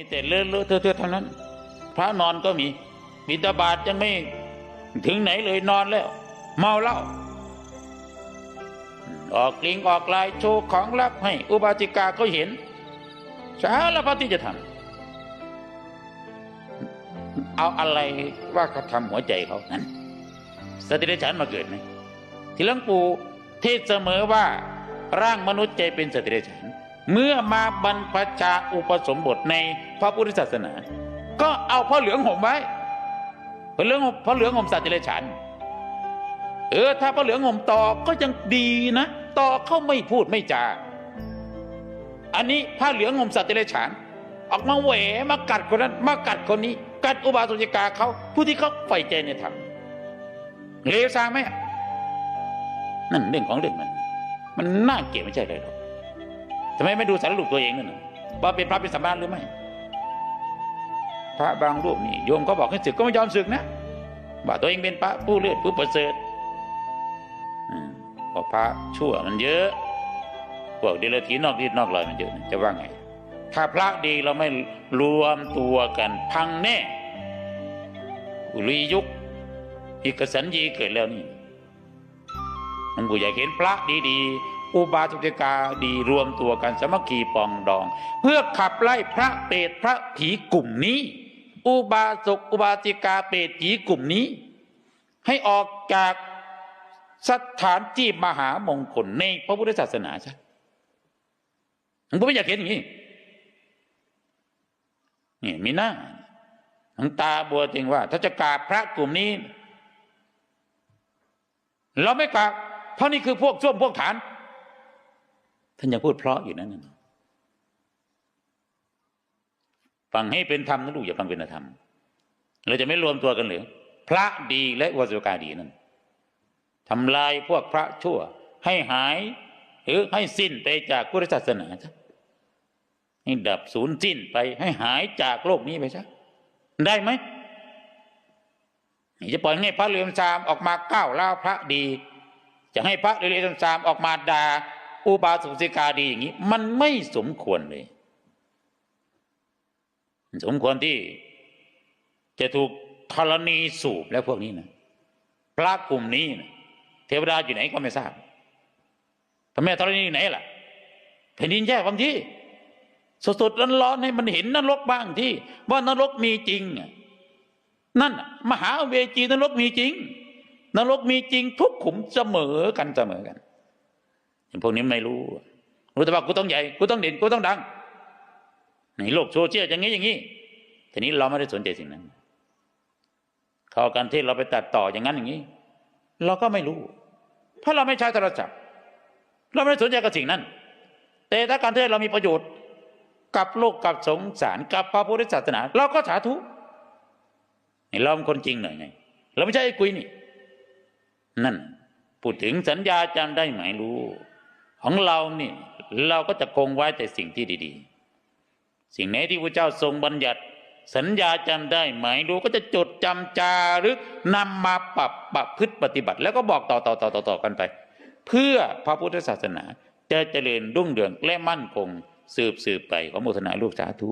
มีแต่เลอะเลอะเทอะเทอะทั้งนั้น พระนอนก็มีบิดาบาตยังไม่ถึงไหนเลยนอนแล้ว เมาเหล้าออกลิงออกลายโชว์ของลับให้ อุบาสิกาเขาเห็นสารพัดที่จะทำเอาอะไรว่าเขาทำหัวใจเขานั้นสติปัญญามาเกิดไหมที่หลวงปู่เทศเสมอว่าร่างมนุษย์ใจเป็นสติปัญญา เมื่อมาบรรพชาอุปสมบทในพระพุทธศาสนา ก็เอาผ้าเหลืองห่มไว้ผ้าเหลืองห่มผ้าเหลืองห่มสัตว์เดรัจฉานเออถ้าผ้าเหลืองห่มต่อก็ยังดีนะต่อเขาไม่พูดไม่จาอันนี้ผ้าเหลืองห่มสัตว์เดรัจฉาน ออกมาแหวมากัดคนนั้น มากัดคนนี้ กัดอุบาสกกาเขาผู้ที่เขาใฝ่ใจในธรรมเลวซามไหมนั่นเรื่องของเรื่องมันมันน่าเกลียดไม่ใช่เลยหรอก ทำไมไม่ดูสารรูปตัวเองนั่นว่าเป็นพระเป็นสมณะหรือไม่ พระบางรูปนี่โยมเขาบอกให้ศึกก็ไม่ยอมศึกนะว่าตัวเองเป็นพระผู้เลือดผู้ประเสริฐอืมเพราะพระชั่วมันเยอะพวกเดรัจฉีนอกรีดนอกลอยมันเยอะจะว่าไง ถ้าพระดีเราไม่รวมตัวกันพังแน่อุลียุคอีกสัญญีเกิดแล้วนี่มันกูอยากเห็นพระดีๆ อุบาสกกาดีรวมตัวกันสมัคคีปองดอง เพื่อขับไล่พระเปรตพระผีกลุ่มนี้ อุบาสกอุบาสิกาเปรตผีกลุ่มนี้ ให้ออกจากสถานที่มหามงคลในพระพุทธศาสนาใช่ผมไม่อยากเห็นอย่างนี้นี่มีหน้าหลวงตาบัวจริงว่า ถ้าจะกราบพระกลุ่มนี้ เราไม่กราบเพราะนี่คือพวกส้วมพวกฐาน ท่านยังพูดเพราะอยู่นั่นนะฟังให้เป็นธรรมนะลูกอย่าฟังเป็นธรรม เราจะไม่รวมตัวกันหรือพระดีและวาสุกาดีนั่นทำลายพวกพระชั่ว ให้หาย หรือให้สิ้นไปจากพุทธศาสนาซะให้ดับสูญสิ้นไปให้หายจากโลกนี้ไปซะได้ไหมจะปล่อยให้พระเรือนซามออกมาก้าวเล่าพระดี จะให้พระเรือนซามออกมาด่า อุบาสกสิกาดีอย่างนี้ มันไม่สมควรเลย สมควรที่จะถูกธรณีสูบแล้วพวกนี้นะพระกลุ่มนี้นะเทวดาอยู่ไหนก็ไม่ทราบพระแม่ธรณีอยู่ไหนล่ะแผ่นดินแยกบางที่สดๆร้อนๆให้มันเห็นนรกบ้างที่ ว่านรกมีจริงนั่นมหาเวจีนรกมีจริง นรกมีจริงทุกขุมเสมอกันเสมอกัน พวกนี้ไม่รู้ รู้แต่ว่ากูต้องใหญ่กูต้องเด่นกูต้องดัง ในโลกโซเชียลอย่างนี้อย่างนี้ทีนี้เราไม่ได้สนใจสิ่งนั้นเขาเอาการเทศเราไปตัดต่ออย่างนั้นอย่างนี้ เราก็ไม่รู้ เพราะเราไม่ใช้โทรศัพท์เราไม่ได้สนใจกับสิ่งนั้น แต่ถ้าการเทศเรามีประโยชน์กับโลกกับสงสารกับพระพุทธศาสนา เราก็สาธุนี่เราเป็นคนจริงหน่อยไง เราไม่ใช่ไอ้กุยนี่ นั่น พูดถึงสัญญาจำได้ไหมรู้ ของเรานี่เราก็จะคงไว้แต่สิ่งที่ดี ๆ สิ่งไหนที่พระเจ้าทรงบัญญัติ สัญญาจำได้ไหมรู้ก็จะจดจำจารึกนำมาปรับประพฤติปฏิบัติ แล้วก็บอกต่อต่อต่อต่อต่อกันไป เพื่อพระพุทธศาสนาจะเจริญรุ่งเรืองและมั่นคง สืบสืบไปของมทนาลูกสาธุ